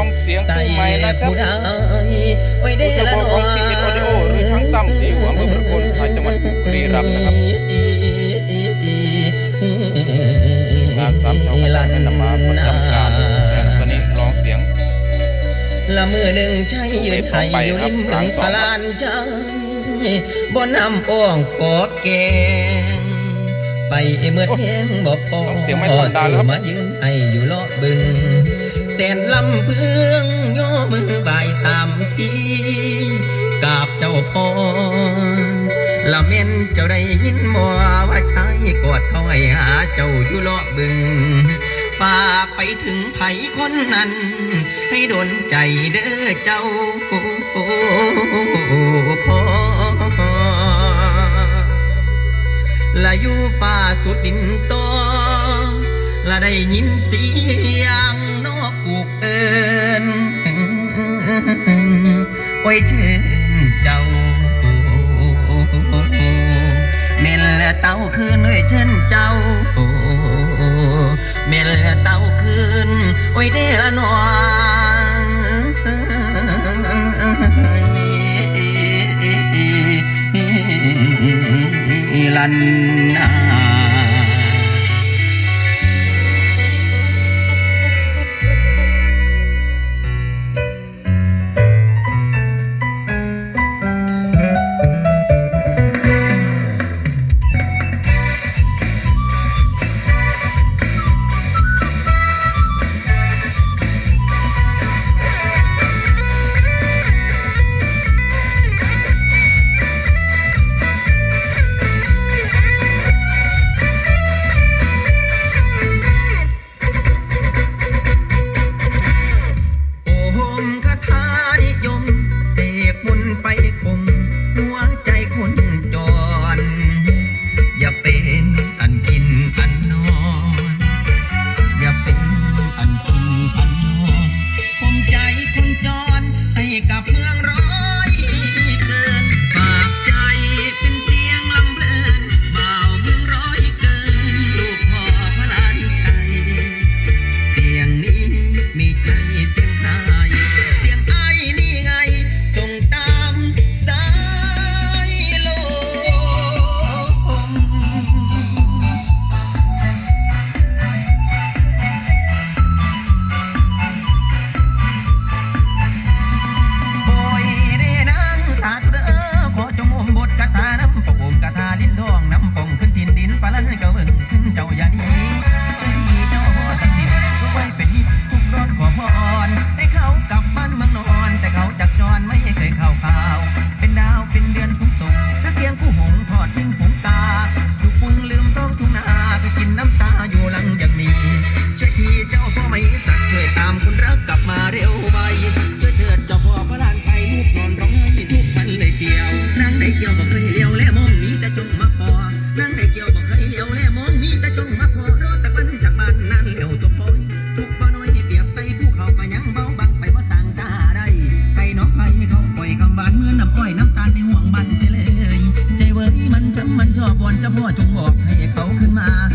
องเสียงใส่คู่ใหม่นะครับผู้ใดโอ้ยเดผู้ละเฉนพาะอของทีเอ็นออดิโอหรือทั้งตั้มสีหัวอำเภอประโคนชัยจังหวัดบุรีรัมย์นะครับงานสามช่องอาจารย์แม่นำมาประจำการและตอนนี้ร้องเสียงละมือหนึ่งใช้ยืนไข่อยู่ริมหลังพลานใจบนน้ำอ่องกอแกงไปเมื่อแทงบ่พอเสียงไม่ธรรมดาแล้วครับมายืนไออยู่เลาะบึงแส นลำเพืองโยมือบ่ายสามทีกาบเจ้าพ่อละเม่นเจ้าได้ยินบ่ว่าชายกอดเขาให้หาเจ้าอยู่เลาะบึงฝากไปถึงไผคนนั้น ให้โดนใจเด้อเจ้าพ่อละอยู่ฟ้าสุดดินโตละได้ยินเสียง กูกเอินโอ้ยเชิญเจ้าเมลเต้าคืนโอ้ยเชิญเจ้าเมลเต้าคืนโอ้ยเดละนองลันนา capo. Thank you. เขาขึ้นมา